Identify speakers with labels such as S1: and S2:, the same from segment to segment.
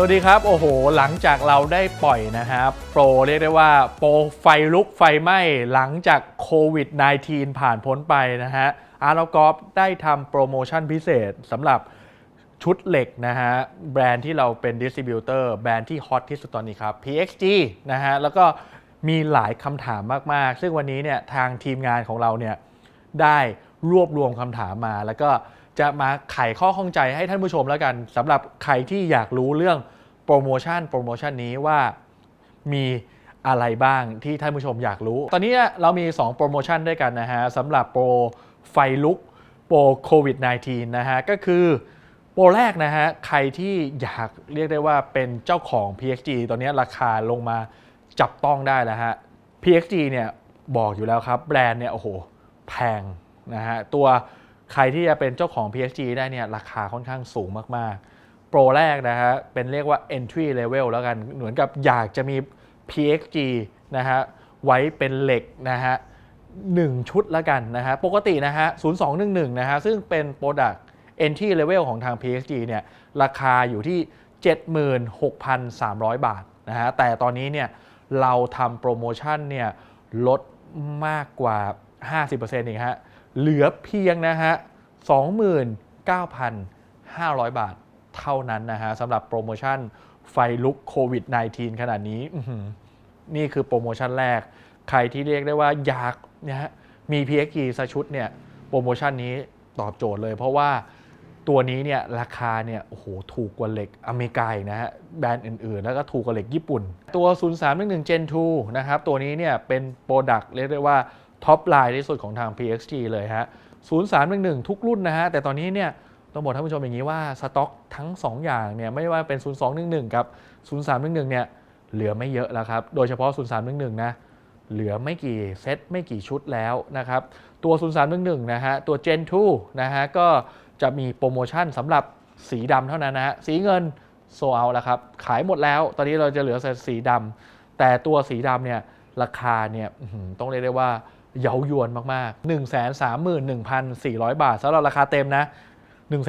S1: สวัสดีครับ โอ้โห หลังจากเราได้ปล่อยนะครับโปรเรียกได้ว่าโปรไฟลุกไฟไหม้หลังจากโควิด -19 ผ่านพ้นไปนะฮะอาร์ลกอฟได้ทำโปรโมชั่นพิเศษสำหรับชุดเหล็กนะฮะแบรนด์ที่เราเป็นดิสติบิวเตอร์แบรนด์ที่ฮอตที่สุดตอนนี้ครับ PXG นะฮะแล้วก็มีหลายคำถามมาก ๆ ซึ่งวันนี้เนี่ยทางทีมงานของเราเนี่ยได้รวบรวมคำถามมาแล้วก็ จะมาไขข้อข้องใจให้ท่านผู้ชมแล้วกันสำหรับใครที่อยากรู้เรื่องโปรโมชั่นโปรโมชั่นนี้ว่ามีอะไรบ้างที่ท่านผู้ชมอยากรู้ ตอนนี้เรามี 2 โปรโมชั่นด้วยกันนะฮะสำหรับโปรไฟลุกโปรโควิด -19 นะฮะก็คือโปรแรกนะฮะใครที่อยากเรียกได้ว่าเป็นเจ้าของ PXG ตอนนี้ราคาลงมาจับต้องได้แล้วฮะ PXG เนี่ยบอกอยู่แล้วครับ แบรนด์เนี่ยโอ้โหแพงนะฮะตัว ใครที่จะเป็นเจ้าของ PSG ได้เนี่ยราคาค่อนข้างสูงมากๆ โปรแรกนะฮะเป็นเรียกว่า entry level แล้วกัน เหมือนกับอยากจะมี PSG นะฮะไว้เป็นเหล็กนะฮะหนึ่งชุดแล้วกันนะฮะปกตินะฮะ 0211 นะฮะ ซึ่งเป็น Product entry level ของทาง PSG เนี่ย ราคาอยู่ที่ 76,300 บาทนะฮะ แต่ตอนนี้เนี่ย เราทำโปรโมชั่นเนี่ย ลดมากกว่า 50%เองฮะ เหลือเพียงนะฮะ29,500 บาทเท่านั้นนะฮะสำหรับโปรโมชั่นไฟลุกโควิด -19 ขนาดนี้ นี่คือโปรโมชั่นแรก ใครที่เรียกได้ว่าอยากนะฮะมี PXG สักชุดเนี่ยโปรโมชั่นนี้ตอบโจทย์เลย เพราะว่าตัวนี้เนี่ยราคาเนี่ยโอ้โหถูกกว่าเหล็กอเมริกานะฮะแบรนด์อื่นๆ แล้วก็ถูกกว่าเหล็กญี่ปุ่น ตัว 0311 Gen 2 นะครับ ตัวนี้เนี่ยเป็นโปรดักต์เรียกได้ว่า ท็อปไลน์ที่สุดของทาง PXG เลยฮะ0311 ทุกรุ่นนะฮะ แต่ตอนนี้เนี่ยต้องบอกท่านผู้ชมอย่างนี้ว่าสต็อกทั้ง 2 อย่างเนี่ยไม่ว่าเป็น 0211 กับ 0311 เนี่ยเหลือไม่เยอะแล้วครับ โดยเฉพาะ 0311 นะเหลือไม่กี่เซตไม่กี่ชุดแล้วนะครับ ตัว 0311 นะฮะ ตัว Gen 2 นะฮะ ก็จะมีโปรโมชั่นสำหรับสีดำเท่านั้นนะฮะ สีเงินโซเอาแล้วครับ ขายหมดแล้ว ตอนนี้เราจะเหลือแต่สีดำแต่ตัวสีดำเนี่ยราคาเนี่ยต้องเรียกได้ว่า เย้ายวนมากๆ 1 3 1 4 0 0 บาทสำหรับราคาเต็มนะ 1 3 1 4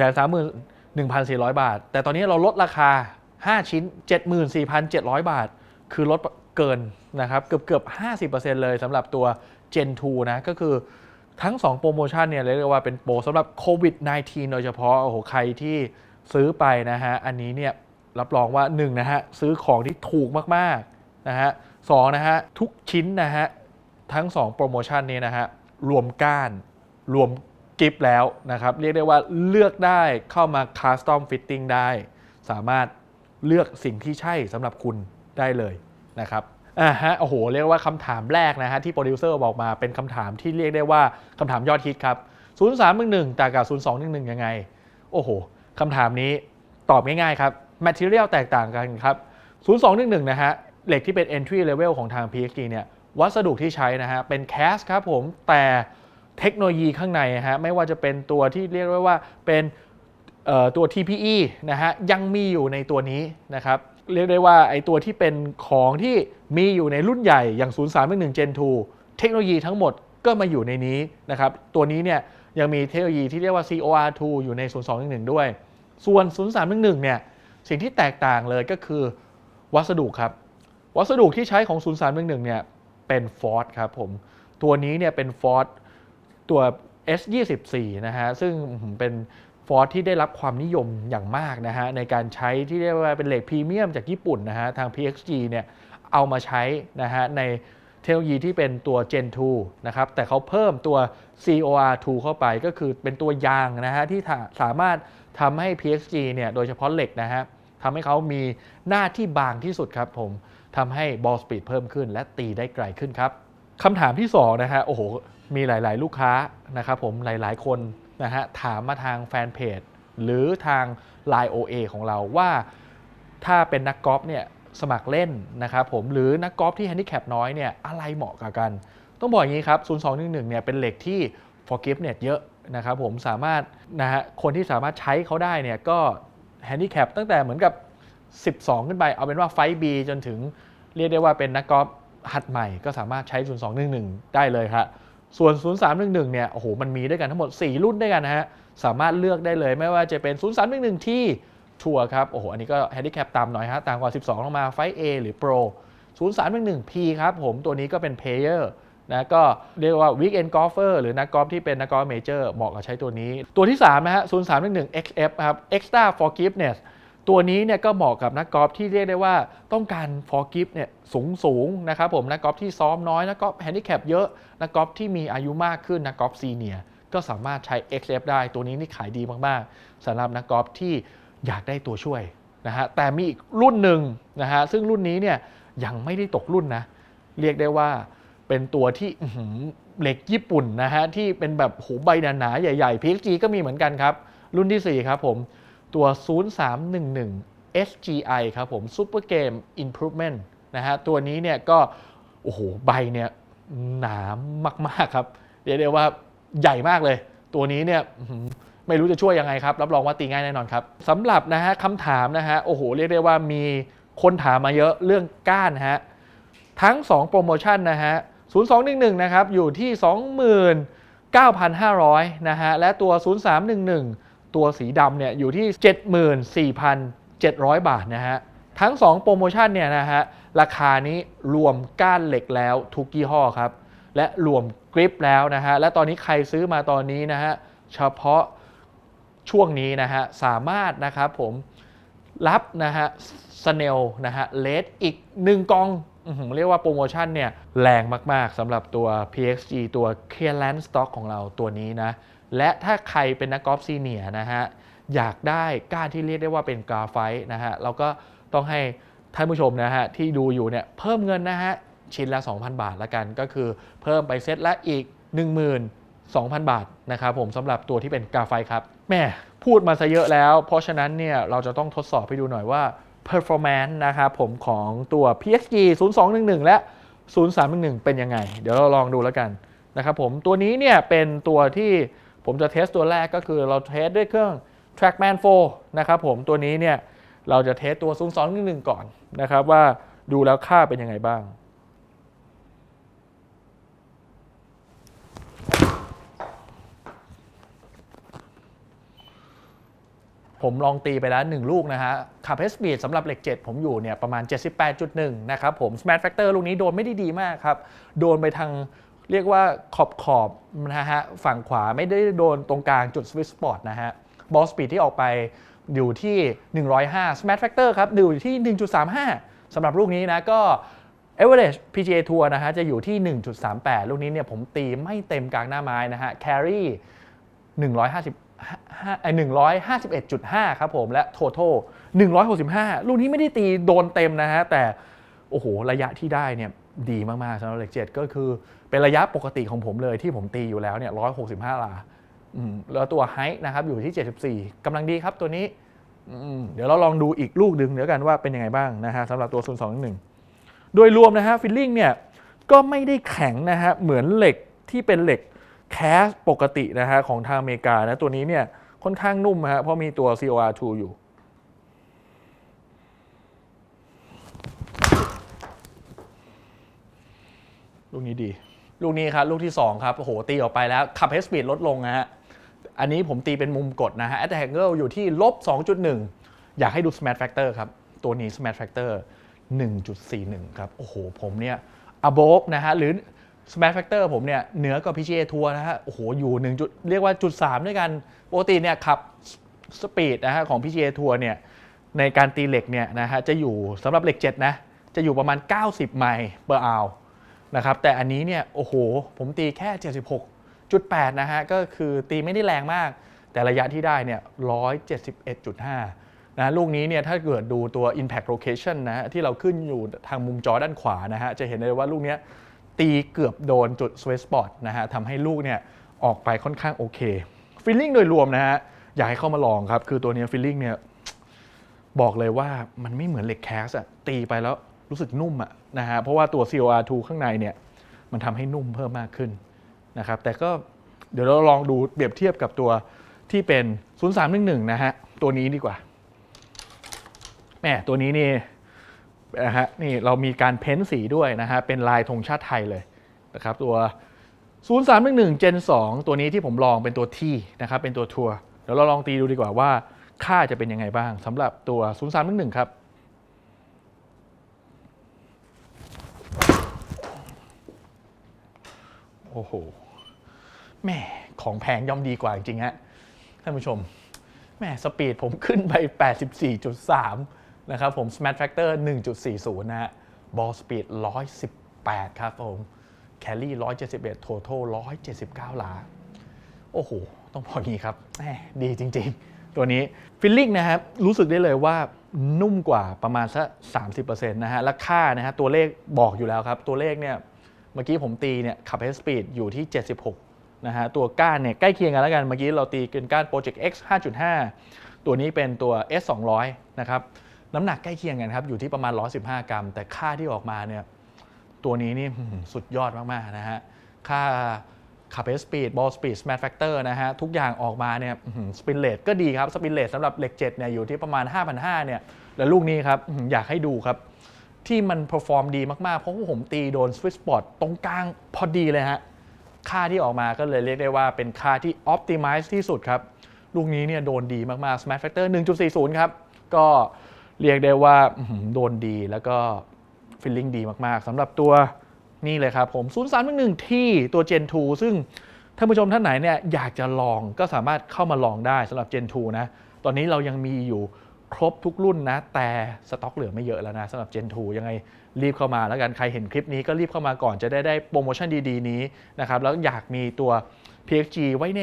S1: 0 0 บาท แต่ตอนนี้เราลดราคา 5 ชิ้น 74,700 บาท คือลดเกินนะครับเกือบเกือบ 50%เลยสำหรับตัว Gen 2 นะ ก็คือทั้ง 2 โปรโมชั่นเนี่ยเรียกได้ว่าเป็นโปรสำหรับโควิด -19 โดยเฉพาะโอ้โหใครที่ซื้อไปนะฮะ อันนี้เนี่ยรับรองว่า1นะฮะซื้อของที่ถูกมากๆนะฮะสองนะฮะทุกชิ้นนะฮะ ทั้ง 2 โปรโมชั่นนี้นะฮะรวมก้านรวมกิฟต์แล้วนะครับ เรียกได้ว่าเลือกได้เข้ามาค u สตอมฟิตติ้งได้ สามารถเลือกสิ่งที่ใช่สำหรับคุณได้เลยนะครับอ่าฮะโอ้โห เรียกว่าคำถามแรกนะฮะที่โปรดิวเซอร์บอกมาเป็นคำถามที่เรียกได้ว่าคำถามยอดฮิตครับ 0311แต่กับ 0211 ยังไง โอ้โหคำถามนี้ตอบง่ายๆครับ Material แตกต่างกันครับ 0211 นะฮะเหล็กที่เป็น entry level ของทาง PXG เนี่ย วัสดุที่ใช้นะฮะเป็นแคสครับผมแต่เทคโนโลยีข้างในนะฮะไม่ว่าจะเป็นตัวที่เรียกได้ว่าเป็นตัว TPE นะฮะยังมีอยู่ในตัวนี้นะครับเรียกได้ว่าไอตัวที่เป็นของที่มีอยู่ในรุ่นใหญ่อย่าง 0311 Gen 2 เทคโนโลยีทั้งหมดก็มาอยู่ในนี้นะครับตัวนี้เนี่ยยังมีเทคโนโลยีที่เรียกว่า COR2 อยู่ใน 0211 ด้วย ส่วน 0311 เนี่ยสิ่งที่แตกต่างเลยก็คือวัสดุครับ วัสดุที่ใช้ของ 0311 เนี่ย เป็นฟอร์ดครับผม ตัวนี้เนี่ยเป็นฟอร์ดตัว S24 นะฮะ ซึ่งเป็นฟอร์ดที่ได้รับความนิยมอย่างมากนะฮะ ในการใช้ที่เรียกว่าเป็นเหล็กพรีเมียมจากญี่ปุ่นนะฮะ ทาง PXG เนี่ยเอามาใช้นะฮะในเทคโนโลยีที่เป็นตัว Gen 2 นะครับ แต่เขาเพิ่มตัว COR2 เข้าไปก็คือเป็นตัวยางนะฮะ ที่สามารถทำให้ PXG เนี่ยโดยเฉพาะเหล็กนะฮะทำให้เขามีหน้าที่บางที่สุดครับผม ทำให้บอลสปีดเพิ่มขึ้น และตีได้ไกลขึ้นครับคำถามที่2นะฮะโอ้โหมีหลาย ๆ ลูกค้านะครับผมหลาย ๆ คนนะฮะถามมาทางแฟนเพจหรือทาง Line OA ของเราว่าถ้าเป็นนักกอล์ฟเนี่ยสมัครเล่นนะครับผมหรือนักกอล์ฟที่แฮนดิแคปน้อยเนี่ยอะไรเหมาะกับกัน ต้องบอกอย่างนี้ครับ 0211 เนี่ยเป็นเหล็กที่ forgiveness เยอะนะครับผมสามารถนะฮะคนที่สามารถใช้เขาได้เนี่ยก็แฮนดิแคปตั้งแต่เหมือนกับ 12 ขึ้นไป เอาเป็นว่าไฟบีจนถึงเรียกได้ว่าเป็นนักกอล์ฟหัดใหม่ก็สามารถใช้ 0211 ได้เลยครับส่วน 0311 เนี่ย โอ้โห มันมีด้วยกันทั้งหมด 4 รุ่นด้วยกันนะฮะ สามารถเลือกได้เลย ไม่ว่าจะเป็น 0311 ที่ชัวร์ครับ โอ้โห อันนี้ก็แฮนดิแคปต่ำหน่อยฮะ ต่ำกว่า 12 ลงมา ไฟ A หรือ Pro 0311 P ครับผม ตัวนี้ก็เป็น Player นะ ก็เรียกว่า Weekend Golfer หรือนักกอล์ฟที่เป็นนักกอล์ฟเมเจอร์ เหมาะกับใช้ตัวนี้ ตัวที่ 3 นะฮะ 0311 XF ครับ Extra Forgiveness ตัวนี้เนี่ยก็เหมาะกับนักกอล์ฟที่เรียกได้ว่าต้องการ forgive เนี่ยสูงสูงนะครับผมนักกอล์ฟที่ซ้อมน้อยนักกอล์ฟแฮนดิแคปเยอะนักกอล์ฟที่มีอายุมากขึ้นนักกอล์ฟซีเนียก็สามารถใช้ XF ได้ตัวนี้นี่ขายดีมากๆสำหรับนักกอล์ฟที่อยากได้ตัวช่วยนะฮะแต่มีอีกรุ่นหนึ่งนะฮะซึ่งรุ่นนี้เนี่ยยังไม่ได้ตกรุ่นนะเรียกได้ว่าเป็นตัวที่เหล็กญี่ปุ่นนะฮะที่เป็นแบบโหใบหนาๆใหญ่ ๆ PXG ก็มีเหมือนกันครับ รุ่นที่ 4 ครับผม ตัว 0311 SGI ครับผม Super Game Improvement นะฮะตัวนี้เนี่ยก็ โอ้โห ใบเนี่ยหนามมาก ๆ ครับ เรียกได้ว่าใหญ่มากเลย ตัวนี้เนี่ยไม่รู้จะช่วยยังไงครับ รับรองว่าตีง่ายแน่นอนครับสำหรับนะฮะคำถามนะฮะโอ้โห เรียกได้ว่ามีคนถามมาเยอะเรื่องก้านฮะทั้ง 2 โปรโมชั่นนะฮะ 0211 นะครับ อยู่ที่ 29,500 นะฮะ และตัว 0311 ตัวสีดำเนี่ยอยู่ที่ 74,700 บาทนะฮะ ทั้ง 2 โปรโมชั่นเนี่ยนะฮะ ราคานี้รวมก้านเหล็กแล้วทุกยี่ห้อครับ และรวมกริปแล้วนะฮะ และตอนนี้ใครซื้อมาตอนนี้นะฮะ เฉพาะช่วงนี้นะฮะ สามารถนะครับผมรับนะฮะสเนลนะฮะเลดอีก 1 กองอื้อหือเรียกว่าโปรโมชั่นเนี่ยแรงมาก ๆสำหรับตัว PXG ตัว Clearance Stock ของเราตัวนี้นะ และถ้าใครเป็นนักกอล์ฟซีเนียนะฮะอยากได้ก้านที่เรียกได้ว่าเป็นกราไฟต์นะฮะเราก็ต้องให้ท่านผู้ชมนะฮะที่ดูอยู่เนี่ยเพิ่มเงินนะฮะชิ้นละ 2,000 บาทละกันก็คือเพิ่มไปเซตละอีก 12,000 บาทนะครับผมสำหรับตัวที่เป็นกราไฟต์ครับแม่พูดมาซะเยอะแล้ว เพราะฉะนั้นเนี่ยเราจะต้องทดสอบให้ดูหน่อยว่า performance นะครับผมของตัว PXG 0211 และ 0311 เป็นยังไง เดี๋ยวเราลองดูแล้วกันนะครับผมตัวนี้เนี่ยเป็นตัวที่ ผมจะเทสตัวแรกก็คือเราเทสด้วยเครื่อง Trackman 4 นะครับผมตัวนี้เนี่ยเราจะเทสตัว0211ก่อนนะครับว่าดูแล้วค่าเป็นยังไงบ้างผมลองตีไปแล้ว 1 ลูกนะฮะขับเฮสปีดสำหรับเหล็ก 7 ผมอยู่เนี่ยประมาณ 78.1 นะครับผม Smash Factor ลูกนี้โดนไม่ได้ดีมากครับ โดนไปทาง เรียกว่าขอบขอบๆนะฮะฝั่งขวาไม่ได้โดนตรงกลางจุด Sweet Spot นะฮะบอลสปีดที่ออกไปอยู่ที่ 105 Smash Factor ครับอยู่ที่ 1.35สำหรับลูกนี้นะก็ Average PGA Tour นะฮะจะอยู่ที่ 1.38 ลูกนี้เนี่ยผมตีไม่เต็มกลางหน้าไม้นะฮะ Carry 150ไอ151.5 ครับผม และ Total 165 ลูกนี้ไม่ได้ตีโดนเต็มนะฮะ แต่ โอ้โห ระยะที่ได้เนี่ย ดีมากๆสำหรับเหล็กเจ็ดก็คือเป็นระยะปกติของผมเลยที่ผมตีอยู่แล้วเนี่ย165ลาอืมแล้วตัวไฮนะครับอยู่ที่74กำลังดีครับตัวนี้เดี๋ยวเราลองดูอีกลูกดึงเดี๋ยวกันว่าเป็นยังไงบ้างนะฮะสำหรับตัว0211โดยรวมนะฮะฟิลลิ่งเนี่ยก็ไม่ได้แข็งนะฮะเหมือนเหล็กที่เป็นเหล็กแคสปกตินะฮะของทางอเมริกานะตัวนี้เนี่ยค่อนข้างนุ่มฮะเพราะมีตัว COR2 อยู่ ลูกนี้ดี ลูกนี้ครับลูกที่ 2 ครับโอ้โหตีออกไปแล้วขับเฮสปีดลดลงนะฮะอันนี้ผมตีเป็นมุมกดนะฮะ at angle อยู่ที่ลบ 2.1 อยากให้ดู smash factor ครับ ตัวนี้ smash factor 1.41 ครับ โอ้โห ผมเนี่ย above นะฮะ หรือ smash factor ผมเนี่ย เหนือกว่า PGA Tour นะฮะ โอ้โห อยู่1จุดเรียกว่าจุด3ด้วยกันปกติเนี่ยขับสปีดนะฮะ ของ PGA Tour เนี่ย ในการตีเหล็กเนี่ยนะฮะ จะอยู่สำหรับเหล็ก 7 นะ จะอยู่ประมาณ 90 ไมล์ per hour นะครับแต่อันนี้เนี่ยโอ้โห ผมตีแค่ 76.8 นะฮะก็คือตีไม่ได้แรงมาก แต่ระยะที่ได้เนี่ย171.5นะลูกนี้เนี่ยถ้าเกิดดูตัว impact location นะฮะที่เราขึ้นอยู่ทางมุมจอด้านขวานะฮะจะเห็นเลยว่าลูกเนี้ยตีเกือบโดนจุด sweet spot นะฮะทำให้ลูกเนี่ยออกไปค่อนข้างโอเค feeling โดยรวมนะฮะอยากให้เข้ามาลองครับ คือตัวเนี้ย feeling เนี่ยบอกเลยว่ามันไม่เหมือนเหล็กแคสอะตีไปแล้ว รู้สึกนุ่มอะนะฮะเพราะว่าตัว COR2 ข้างในเนี่ยมันทำให้นุ่มเพิ่มมากขึ้นนะครับแต่ก็เดี๋ยวเราลองดูเปรียบเทียบกับตัวที่เป็น 0311 นะฮะตัวนี้ดีกว่าแหมตัวนี้นี่นะฮะนี่เรามีการเพ้นสีด้วยนะฮะเป็นลายธงชาติไทยเลยนะครับตัว 0311 Gen 2 ตัวนี้ที่ผมลองเป็นตัวที่นะครับเป็นตัวทัวร์เดี๋ยวเราลองตีดูดีกว่าว่าค่าจะเป็นยังไงบ้างสำหรับตัว 0 3 1 1 ครับ อ้โหแม่ของแพงย่อมดีกว่าจริงฮะท่านผู้ชมแม่สปีดผมขึ้นไป 84.3 นะครับผม Smash Factor 1.40 นะฮะ Ball Speed 118 ครับผม Carry 171 Total 179 หลา โอ้โห ต้องบอนี้ครับแหมดีจริง ๆ ตัวนี้ฟิลลิ่งนะครับ รู้สึกได้เลยว่านุ่มกว่าประมาณสัก30%นะฮะ และค่านะฮะ ตัวเลขบอกอยู่แล้วครับ ตัวเลขเนี่ย เมื่อกี้ผมตีเนี่ยขับ Head Speed อยู่ที่ 76 นะฮะ ตัวก้านเนี่ยใกล้เคียงกันแล้วกัน เมื่อกี้เราตีเป็นก้าน Project X 5.5 ตัวนี้เป็นตัว S 200นะครับ น้ำหนักใกล้เคียงกันครับ อยู่ที่ประมาณ 115 กรัม แต่ค่าที่ออกมาเนี่ยตัวนี้นี่สุดยอดมาก ๆ นะฮะ ค่าขับเอสปีดบอลสปีดสมทแฟกเตอร์นะฮะ ทุกอย่างออกมาเนี่ยสปินเลตก็ดีครับ สปินเลตสำหรับเหล็ก7เนี่ยอยู่ที่ประมาณ 5,500เนี่ย แล้วลูกนี้ครับ อยากให้ดูครับ ที่มันเพอร์ฟอร์มดีมาก ๆ เพราะว่าผมตีโดนสวิตสปอตตรงกลางพอดีเลยฮะ ค่าที่ออกมาก็เลยเรียกได้ว่าเป็นค่าที่ออ t ติมิ z e ที่สุดครับ ลูกนี้เนี่ยโดนดีมาก ๆ Smart Factor 1.40 ครับ ก็เรียกได้ว่าโดนดีแล้วก็ฟิลลิ่งดีมาก ๆสำหรับตัวนี่เลยครับผม0311ที่ตัว Gen 2 ซึ่งท่านผู้ชมท่านไหนเนี่ยอยากจะลองก็สามารถเข้ามาลองได้สำหรับ Gen 2 นะ ตอนนี้เรายังมีอยู่ ครบทุกรุ่นนะ แต่สต็อกเหลือไม่เยอะแล้วนะสำหรับ Gen 2 ยังไงรีบเข้ามาแล้วกัน ใครเห็นคลิปนี้ก็รีบเข้ามาก่อนจะได้ได้โปรโมชั่นดีๆ นี้นะครับ แล้วอยากมีตัว PXG ไว้ใน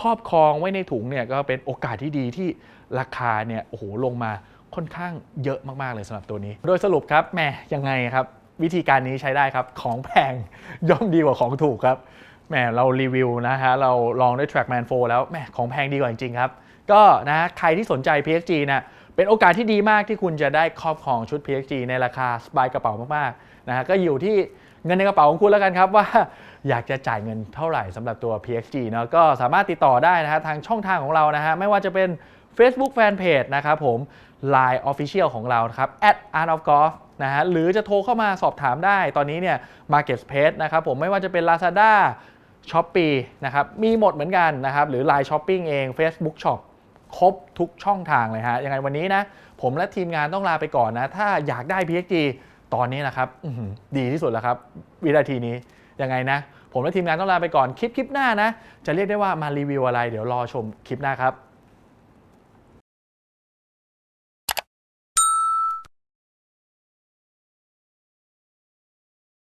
S1: ครอบครองไว้ในถุงเนี่ยก็เป็นโอกาสที่ดีที่ราคาเนี่ยโอ้โหลงมาค่อนข้างเยอะมาก ๆ เลยสำหรับตัวนี้ โดยสรุปครับแหม่ยังไงครับ วิธีการนี้ใช้ได้ครับ ของแพงย่อมดีกว่าของถูกครับแหมเรารีวิวนะฮะเราลองด้วย Trackman 4 แล้วแหมของแพงดีกว่าจริงๆครับ ก็นะใครที่สนใจ PXG นะ เป็นโอกาสที่ดีมากที่คุณจะได้ครอบครองชุด PXG ในราคาสบายกระเป๋ามากๆนะฮะก็อยู่ที่เงินในกระเป๋าของคุณแล้วกันครับว่าอยากจะจ่ายเงินเท่าไหร่สำหรับตัว PXG เนาะก็สามารถติดต่อได้นะฮะทางช่องทางของเรานะฮะไม่ว่าจะเป็น Facebook Fanpage นะครับผม Line Official ของเราครับ at art of golf นะฮะหรือจะโทรเข้ามาสอบถามได้ตอนนี้เนี่ย Market Space นะครับผมไม่ว่าจะเป็น Lazada s h o p e e นะครับมีหมดเหมือนกันนะครับหรือ Line Shopping เอง Facebook Shop ครบทุกช่องทางเลยฮะ ยังไงวันนี้นะ ผมและทีมงานต้องลาไปก่อนนะ ถ้าอยากได้ PXG ตอนนี้นะครับดีที่สุดแล้วครับ วินาทีนี้ ยังไงนะ ผมและทีมงานต้องลาไปก่อน คลิปคลิปหน้านะ จะเรียกได้ว่ามารีวิวอะไร เดี๋ยวรอชมคลิปหน้าครับ